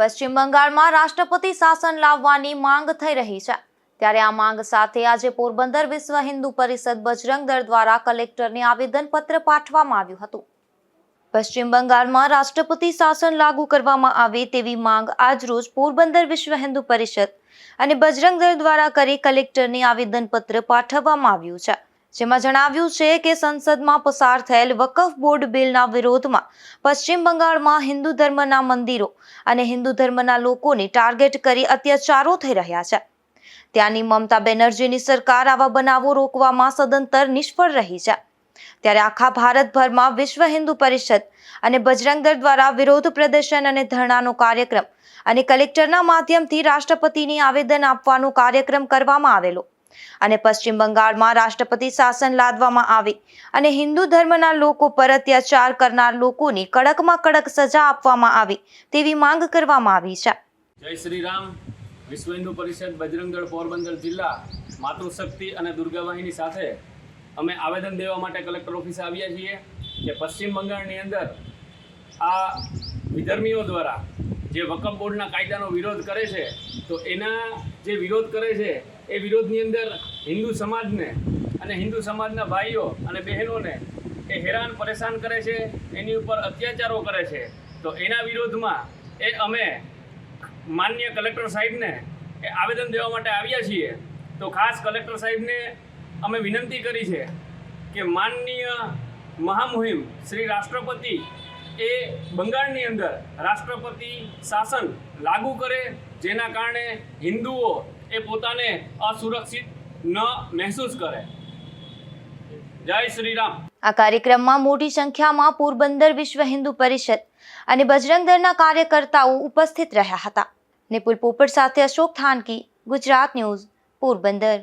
પશ્ચિમ બંગાળમાં રાષ્ટ્રપતિ શાસન લાવવાની માંગ થઈ રહી છે. ત્યારે આ માંગ સાથે આજે પોરબંદર વિશ્વ હિન્દુ પરિષદ બજરંગ દળ દ્વારા કલેક્ટરને આવેદનપત્ર પાઠવવામાં આવ્યું હતું. પશ્ચિમ બંગાળમાં રાષ્ટ્રપતિ શાસન લાગુ કરવામાં આવે તેવી માંગ આજરોજ પોરબંદર વિશ્વ હિન્દુ પરિષદ અને બજરંગ દળ દ્વારા કરી કલેક્ટરને આવેદનપત્ર પાઠવવામાં આવ્યું છે. જેમાં જણાવ્યું છે કે સંસદમાં પસાર થયેલ વકફ બોર્ડ બિલના વિરોધમાં પશ્ચિમ બંગાળમાં હિન્દુ ધર્મના મંદિરો અને હિન્દુ ધર્મના લોકોને ટાર્ગેટ કરી અત્યાચારો થઈ રહ્યા છે. ત્યાંની મમતા બેનર્જીની સરકાર આવા બનાવો રોકવામાં સદંતર નિષ્ફળ રહી છે. ત્યારે આખા ભારતભરમાં વિશ્વ હિન્દુ પરિષદ અને બજરંગ દળ દ્વારા વિરોધ પ્રદર્શન અને ધરણાનો કાર્યક્રમ અને કલેક્ટરના માધ્યમથી રાષ્ટ્રપતિને આવેદન આપવાનો કાર્યક્રમ કરવામાં આવેલો. અને પશ્ચિમ બંગાળમાં રાષ્ટ્રપતિ શાસન લાદવામાં આવે અને હિન્દુ ધર્મના લોકો પર અત્યાચાર કરનાર લોકોની કડકમાં કડક સજા આપવામાં આવે તેવી માંગ કરવામાં આવી છે. જય શ્રી રામ વિશ્વ હિન્દુ પરિષદ બજરંગ પોરબંદર જિલ્લા માતૃશક્તિ અને દુર્ગાવાહિની સાથે અમે આવેદન દેવા માટે કલેક્ટર ઓફિસે આવ્યા છીએ કે પશ્ચિમ બંગાળની અંદર આ વિધર્મીઓ દ્વારા જે વકફ બોર્ડના કાયદાનો વિરોધ કરે છે, તો એના જે વિરોધ કરે છે, એ વિરોધની અંદર હિન્દુ સમાજને અને હિન્દુ સમાજના ભાઈઓ અને બહેનોને એ હેરાન પરેશાન કરે છે, એની ઉપર અત્યાચારો કરે છે. તો એના વિરોધમાં એ અમે માનનીય કલેક્ટર સાહેબને એ આવેદન દેવા માટે આવ્યા છીએ. તો ખાસ કલેક્ટર સાહેબને અમે વિનંતી કરી છે કે માનનીય મહામુહિમ શ્રી રાષ્ટ્રપતિ એ બંગાળની અંદર રાષ્ટ્રપતિ શાસન લાગુ કરે, જેના કારણે હિન્દુઓ એ પોતાને અસુરક્ષિત ન મહેસૂસ કરે. જય શ્રી રામ આ કાર્યક્રમમાં મોટી સંખ્યામાં પોરબંદર વિશ્વ હિન્દુ પરિષદ અને બજરંગ દળના કાર્યકર્તાઓ ઉપસ્થિત રહ્યા હતા. નિપુલ પોપટ સાથે અશોક થાનકી, ગુજરાત ન્યૂઝ, પોરબંદર.